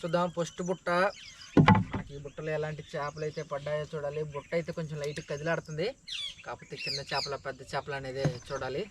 చూద్దాం. ఫస్ట్ బుట్ట. మనకి ఈ బుట్టలో ఎలాంటి చేపలు అయితే పడ్డాయో చూడాలి. బుట్ట అయితే కొంచెం లైట్ కదిలాడుతుంది. కాకపోతే చిన్న చేపల పెద్ద చేపలు అనేది చూడాలి.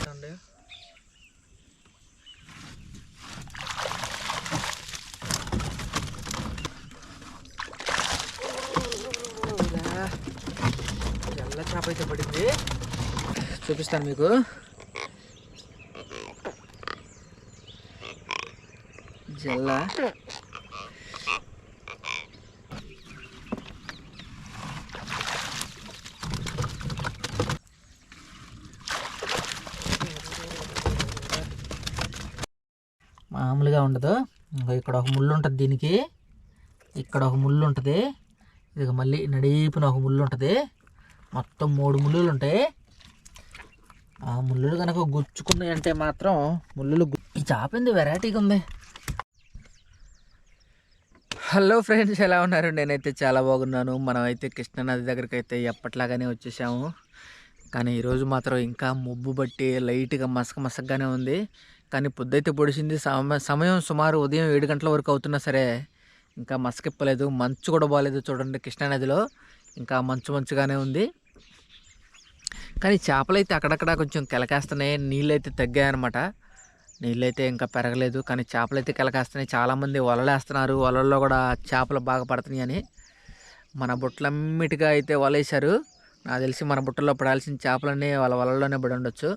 చూడండి. తెల్ల చేప అయితే పడింది. చూపిస్తాను మీకు. జిల్లా మామూలుగా ఉండదు. ఇక్కడ ఒక ముళ్ళు ఉంటుంది దీనికి. ఇక్కడ ఒక ముళ్ళు ఉంటుంది. ఇది మళ్ళీ నడీపున ఒక ముళ్ళు ఉంటుంది. మొత్తం మూడు ముళ్ళులు ఉంటాయి. ఆ ముళ్ళులు కనుక గుచ్చుకున్నాయి అంటే మాత్రం ముళ్ళులు గు- ఈ చేప ఏంది వెరైటీగా ఉంది? హలో ఫ్రెండ్స్ ఎలా ఉన్నారు? నేనైతే చాలా బాగున్నాను. మనమైతే కృష్ణానది దగ్గరికి అయితే ఎప్పట్లాగానే వచ్చేసాము. కానీ ఈరోజు మాత్రం ఇంకా ముబ్బు బట్టి లైట్గా మసక మసకగానే ఉంది. కానీ పొద్దైతే పొడిచింది సమ సమయం సుమారు ఉదయం ఏడు గంటల వరకు అవుతున్నా సరే ఇంకా మసకెప్పలేదు. మంచు కూడా బాగాలేదు చూడండి కృష్ణానదిలో. ఇంకా మంచు మంచుగానే ఉంది. కానీ చేపలు అయితే అక్కడక్కడ కొంచెం కెలకేస్తున్నాయి. నీళ్ళు అయితే తగ్గాయి అనమాట నీళ్ళైతే ఇంకా పెరగలేదు. కానీ చేపలు అయితే కలకేస్తున్నాయి. చాలామంది వలలు వేస్తున్నారు వలల్లో కూడా చేపలు బాగా పడుతున్నాయి అని. మన బుట్టలన్నిటిగా అయితే వలేశారు. నాకు తెలిసి మన బుట్టలో పడాల్సిన చేపలన్నీ వాళ్ళ వలల్లోనే పడి ఉండొచ్చు.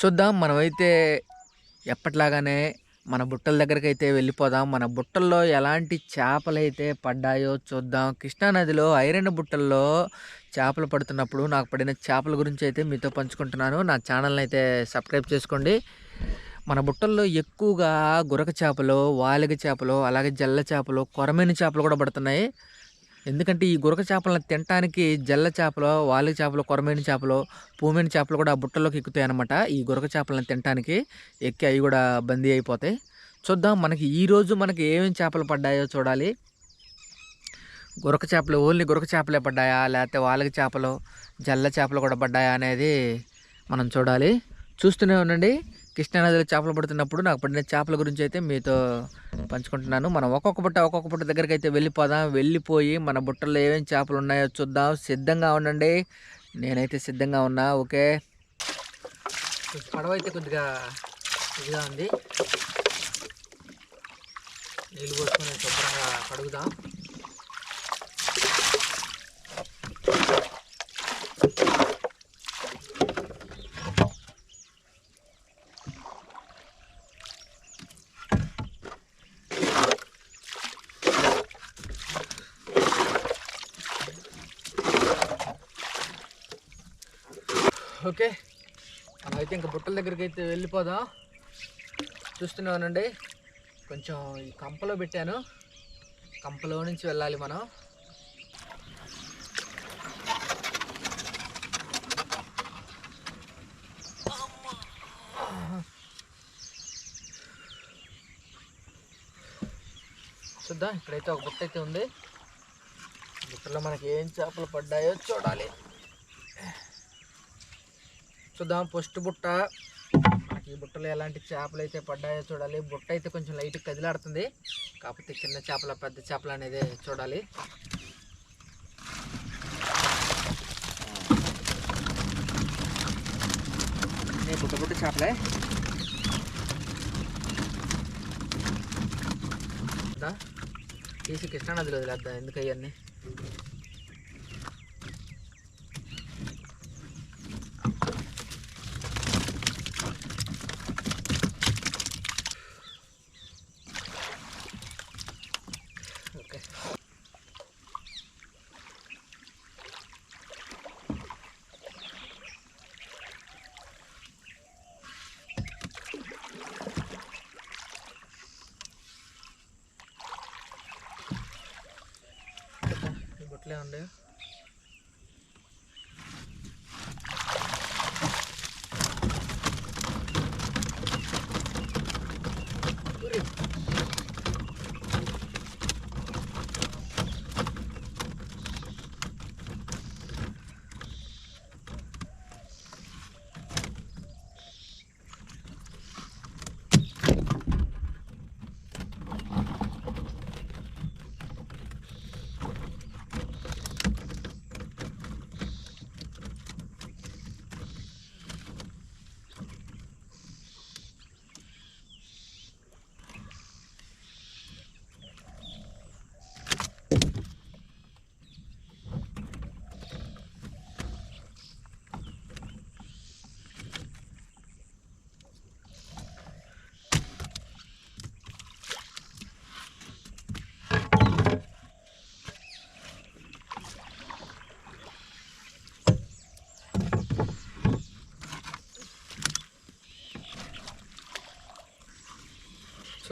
చూద్దాం. మనమైతే ఎప్పట్లాగానే మన బుట్టల దగ్గరికి అయితే వెళ్ళిపోదాం. మన బుట్టల్లో ఎలాంటి చేపలు అయితే పడ్డాయో చూద్దాం. కృష్ణానదిలో ఐరన్ బుట్టల్లో చేపలు పడుతున్నప్పుడు నాకు పడిన చేపల గురించి అయితే మీతో పంచుకుంటున్నాను. నా ఛానల్ని అయితే సబ్స్క్రైబ్ చేసుకోండి. మన బుట్టల్లో ఎక్కువగా గురక చేపలు వాలిగ చేపలు అలాగే జల్ల చేపలు కొరమైన చేపలు కూడా పడుతున్నాయి. ఎందుకంటే ఈ గురక చేపలను తినటానికి జల్ల చేపలు వాలి చేపలు కొరమైన చేపలు పూమైన చేపలు కూడా బుట్టలోకి ఎక్కుతాయి అనమాట ఈ గురక చేపలను తినటానికి ఎక్కి అవి కూడా బందీ అయిపోతాయి. చూద్దాం మనకి ఈరోజు మనకి ఏమేమి చేపలు పడ్డాయో చూడాలి. గురక చేపలు ఓన్లీ గురక చేపలే పడ్డాయా? లేకపోతే వాళ్ళకి చేపలు జల్ల చేపలు కూడా పడ్డాయా అనేది మనం చూడాలి. చూస్తూనే ఉండండి. కృష్ణానదిలో చేపలు పడుతున్నప్పుడు నాకు పడిన చేపల గురించి అయితే మీతో పంచుకుంటున్నాను. మనం ఒక్కొక్క బుట్ట ఒక్కొక్క బుట్ట దగ్గరికి అయితే వెళ్ళిపోదాం. వెళ్ళిపోయి మన బుట్టల్లో ఏమేమి చేపలు ఉన్నాయో చూద్దాం. సిద్ధంగా ఉండండి. నేనైతే సిద్ధంగా ఉన్నా. ఓకే? పడవ అయితే కొద్దిగా ఇదిగా ఉంది. నీళ్ళు పోసుకొని శుభ్రంగా కడుగుదాం. ఓకే. అయితే ఇంకా బుట్టల దగ్గరికి అయితే వెళ్ళిపోదాం. చూస్తున్నానండి. కొంచెం ఈ కంపలో పెట్టాను. కంపలో నుంచి వెళ్ళాలి మనం. చూద్దాం ఇక్కడైతే ఒక బుట్ట అయితే ఉంది. బుట్టలో మనకి ఏం చేపలు పడ్డాయో చూడాలి. చూద్దాం. ఫస్ట్ బుట్ట. మనకి ఈ బుట్టలో ఎలాంటి చేపలు అయితే పడ్డాయో చూడాలి. బుట్ట అయితే కొంచెం లైట్ కదిలాడుతుంది. కాకపోతే చిన్న చేపల పెద్ద చేపలు అనేది చూడాలి. బుట్ట బుట్ట చేపలే? దా, తీసి కృష్ణానదిలో వదిలేద్దాం. ఎందుకు అవన్నీ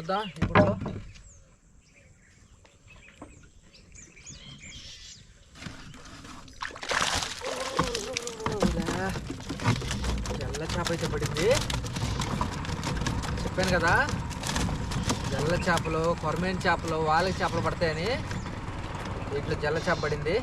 చూద్దాం ఇప్పుడు తెల్ల చేప అయితే పడింది. చెప్పాను కదా జల్ల చేపలు కొరమేని చేపలు వాళ్ళకి చేపలు పడతాయని. వీటిలో జల్ల చేప పడింది.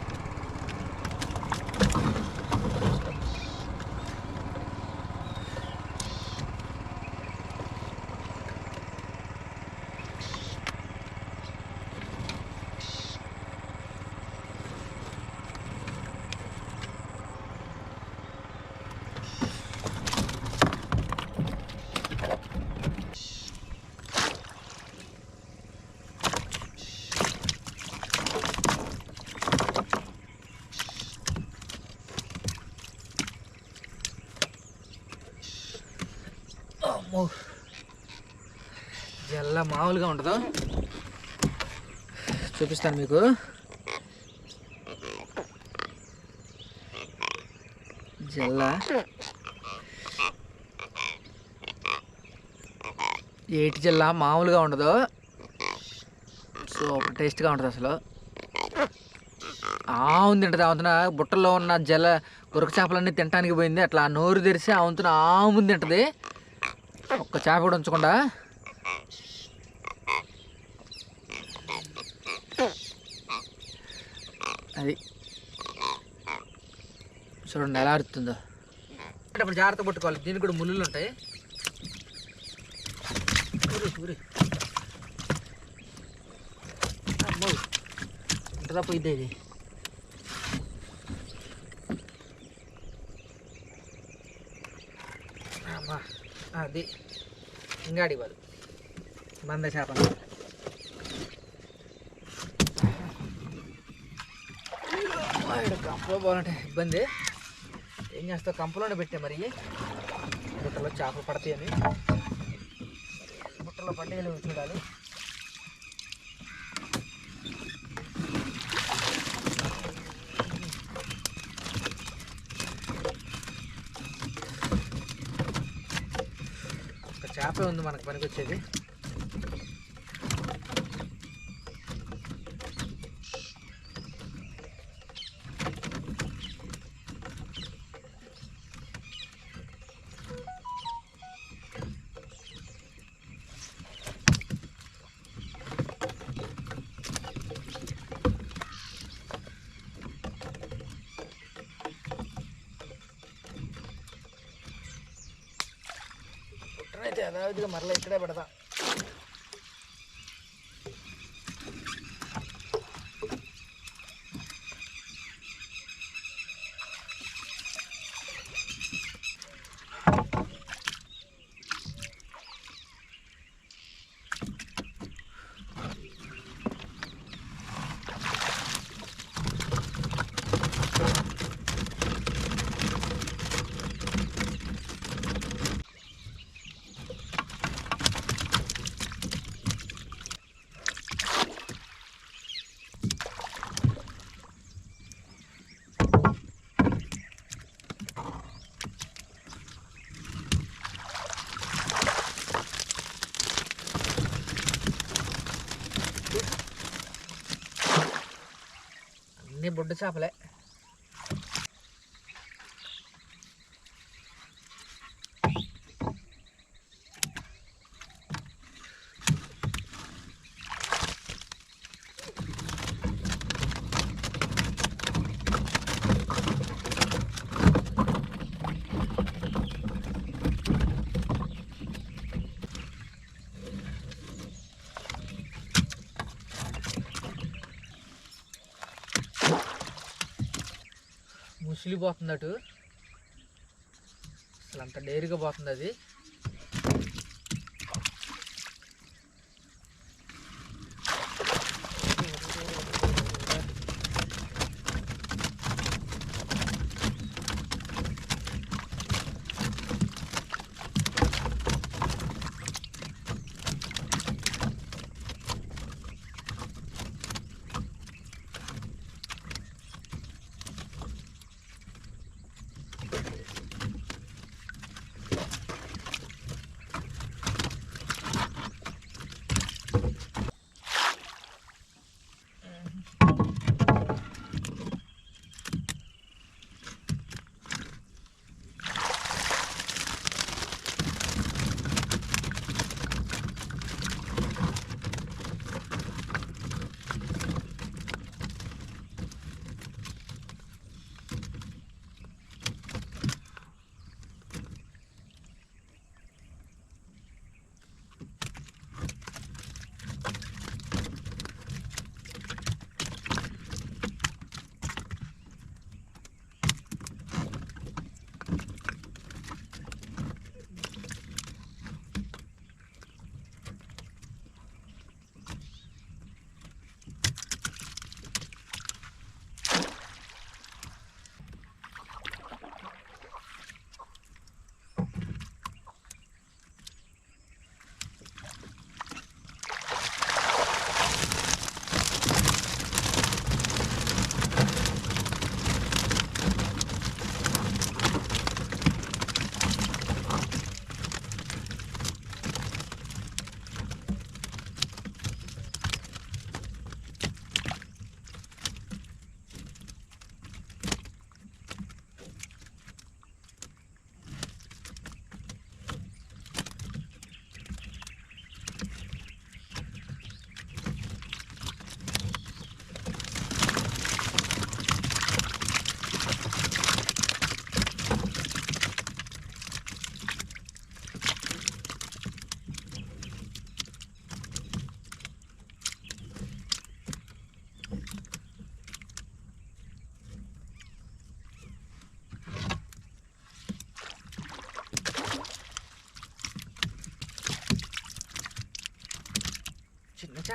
అమ్మో. జల్ల మామూలుగా ఉండదు చూపిస్తాను మీకు. జల్ల ఏటి జిల్లా మామూలుగా ఉండదు? సో టేస్ట్గా ఉంటుంది అసలు. ఆవును తింటుంది ఆవుతున్న బుట్టలో ఉన్న జల గురక చేపలన్నీ తినడానికి పోయింది. అట్లా నోరు తెరిసి ఆవుతున్న ఆవును తింటుంది ఒక్క చేప కూడా ఉంచకుండా. అది. చూడండి ఎలా అరుతుందో అంటే ఇప్పుడు జాగ్రత్త పట్టుకోవాలి. దీనికి కూడా ముళ్ళు ఉంటాయి. ఊరి, ఊరి. అమ్మో. ఇది అమ్మా అది ఇంగాడి వాళ్ళు మంద చేప కంపలో పోవాలంటే ఇబ్బంది. ఏం చేస్తావు? కంపలోనే పెట్టే మరి. బుట్టలో చేపలు పడతాయని. బుట్టలో పడ్డాయని చూడాలి ఒక చేపే ఉంది మనకు పనికొచ్చేది தேவைப்பட்டதான் మరలా ఇక్కడే ఉసిలిపోతుంది అటు. అసలు అంత డైరీగా పోతుంది అది.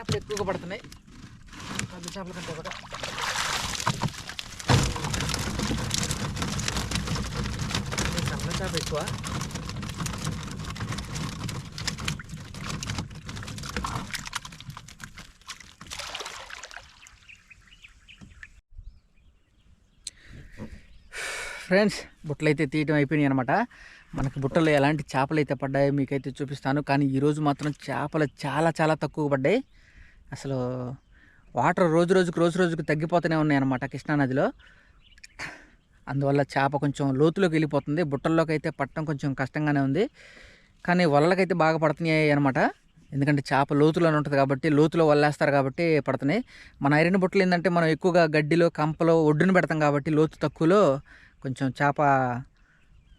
చేపలు ఎక్కువగా పడుతున్నాయి. పెద్ద చేపల కంటే కూడా సన్న చేప ఎక్కువ? ఫ్రెండ్స్ బుట్టలు అయితే తీయటం అయిపోయినాయి అనమాట మనకు బుట్టలు ఎలాంటి చేపలు అయితే పడ్డాయో మీకైతే చూపిస్తాను. కానీ ఈరోజు మాత్రం చేపలు చాలా చాలా తక్కువ పడ్డాయి. అసలు వాటర్ రోజు రోజుకు రోజు రోజుకు తగ్గిపోతూనే ఉన్నాయి అనమాట కృష్ణానదిలో అందువల్ల చేప కొంచెం లోతులోకి వెళ్ళిపోతుంది. బుట్టల్లోకి అయితే పట్టడం కొంచెం కష్టంగానే ఉంది. కానీ వలలకైతే బాగా పడుతున్నాయి అనమాట ఎందుకంటే చేప లోతులోనే ఉంటుంది కాబట్టి లోతులో వల్లేస్తారు కాబట్టి పడుతున్నాయి. మన ఐరన్ బుట్టలు ఏంటంటే మనం ఎక్కువగా గడ్డిలో కంపలో ఒడ్డున పెడతాం కాబట్టి లోతు తక్కువలో కొంచెం చేప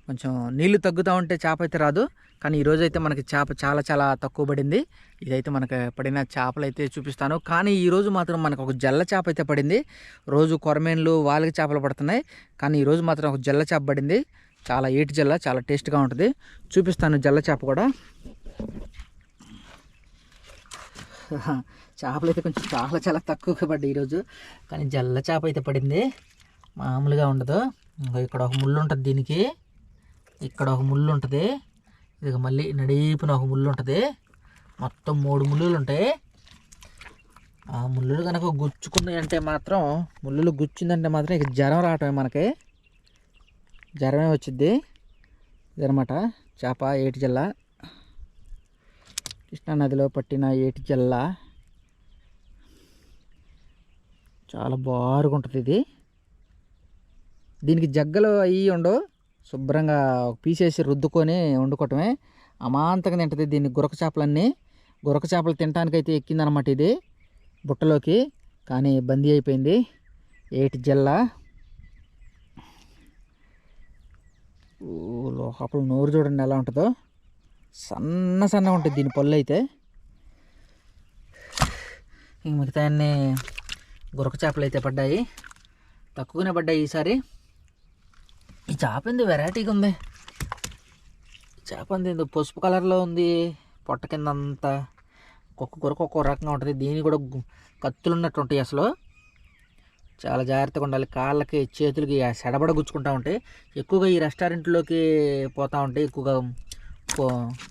కొంచెం నీళ్ళు తగ్గుతూ ఉంటే చేప అయితే రాదు. కానీ ఈరోజు అయితే మనకి చేప చాలా చాలా తక్కువ పడింది. ఇదైతే మనకి పడిన చేపలు అయితే చూపిస్తాను. కానీ ఈరోజు మాత్రం మనకు ఒక జల్ల చేప అయితే పడింది. రోజు కొరమేన్లు వాళ్ళకి చేపలు పడుతున్నాయి. కానీ ఈరోజు మాత్రం ఒక జల్ల చేప పడింది. చాలా ఏటి జల్ల చాలా టేస్ట్గా ఉంటుంది. చూపిస్తాను జల్ల చేప కూడా. చేపలు అయితే కొంచెం చాలా చాలా తక్కువగా పడ్డాయి ఈరోజు కానీ జల్ల చేప అయితే పడింది. మామూలుగా ఉండదు. ఇక్కడ ఒక ముళ్ళు ఉంటుంది దీనికి. ఇక్కడ ఒక ముళ్ళు ఉంటుంది. ఇది మళ్ళీ నడీపున ఒక ముళ్ళు ఉంటుంది. మొత్తం మూడు ముళ్ళులు ఉంటాయి. ఆ ముళ్ళులు కనుక గుచ్చుకున్నాయంటే మాత్రం ముళ్ళులు గుచ్చిందంటే మాత్రం ఇక జ్వరం రావటమే మనకి. జ్వరమే వచ్చింది ఇదనమాట చేప ఏటి జల్ల కృష్ణానదిలో పట్టిన ఏటి జల్ల చాలా బారుగా ఉంటుంది ఇది. దీనికి జగ్గలు అవి ఉండవు. శుభ్రంగా పీసేసి రుద్దుకొని వండుకోవటమే. అమాంతంగా తింటుంది దీన్ని గురక చేపలన్నీ. గురక చేపలు తినడానికైతే ఎక్కిందనమాట ఇది బుట్టలోకి. కానీ బందీ అయిపోయింది. ఏటి జల్ల. లోపల నోరు చూడండి ఎలా ఉంటుందో. సన్న సన్నగా ఉంటుంది దీని పళ్ళు అయితే. ఇంక మిగతా అన్ని గురక చేపలు అయితే పడ్డాయి. తక్కువనే పడ్డాయి ఈసారి. చేప ఏంది వెరైటీగా ఉంది. చేప అంది ఏందో పసుపు కలర్లో ఉంది. పొట్ట కింద అంతా ఒక్కొక్క కొరకు ఒక్కొక్క రకంగా ఉంటుంది. దీని కూడా కత్తులు ఉన్నట్టు ఉంటాయి అసలు. చాలా జాగ్రత్తగా ఉండాలి. కాళ్ళకి చేతులకి సెడబడ గుచ్చుకుంటూ ఉంటాయి ఎక్కువగా ఈ రెస్టారెంట్లోకి పోతూ ఉంటాయి ఎక్కువగా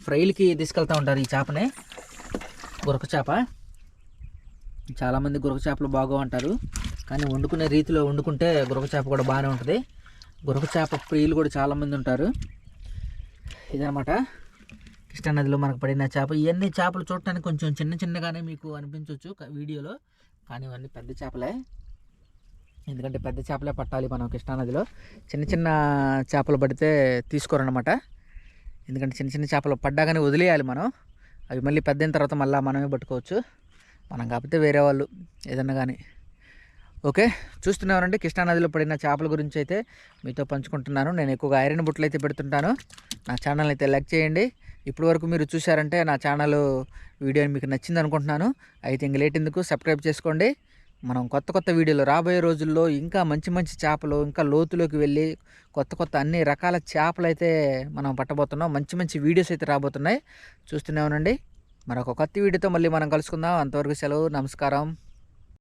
ఫ్రైలకి తీసుకెళ్తూ ఉంటారు ఈ చేపని. గురక చేప. చాలామంది గురక చేపలు బాగా అంటారు కానీ వండుకునే రీతిలో వండుకుంటే గురక చేప కూడా బాగానే ఉంటుంది. గురక చేప ప్రియులు కూడా చాలామంది ఉంటారు. ఇదనమాట కృష్ణానదిలో మనకు పడిన చేప. ఇవన్నీ చేపలు చూడటానికి కొంచెం చిన్న చిన్నగానే మీకు అనిపించవచ్చు వీడియోలో. కానీ ఇవన్నీ పెద్ద చేపలే. ఎందుకంటే పెద్ద చేపలే పట్టాలి మనం కృష్ణానదిలో చిన్న చిన్న చేపలు పడితే తీసుకోరనమాట ఎందుకంటే చిన్న చిన్న చేపలు పడ్డాగానే వదిలేయాలి మనం. అవి మళ్ళీ పెద్దయిన తర్వాత మళ్ళీ మనమే పట్టుకోవచ్చు. మనం కాకపోతే వేరే వాళ్ళు ఏదన్నా కానీ. ఓకే చూస్తున్నారండి. కృష్ణానదిలో పడిన చేపల గురించి అయితే మీతో పంచుకుంటున్నాను. నేను ఎక్కువగా ఐరన్ బుట్టలు అయితే పెడుతుంటాను. నా ఛానల్ అయితే లైక్ చేయండి. ఇప్పటి వరకు మీరు చూసారంటే నా ఛానల్ వీడియో మీకు నచ్చింది అనుకుంటున్నాను. అయితే ఇంక లేట్ ఎందుకు? సబ్స్క్రైబ్ చేసుకోండి. మనం కొత్త కొత్త వీడియోలు రాబోయే రోజుల్లో ఇంకా మంచి మంచి చేపలు ఇంకా లోతులోకి వెళ్ళి కొత్త కొత్త అన్ని రకాల చేపలు అయితే మనం పట్టబోతున్నాం. మంచి మంచి వీడియోస్ అయితే రాబోతున్నాయి. చూస్తూనే ఉండండి. మరొక కొత్త వీడియోతో మళ్ళీ మనం కలుసుకుందాం. అంతవరకు సెలవు నమస్కారం.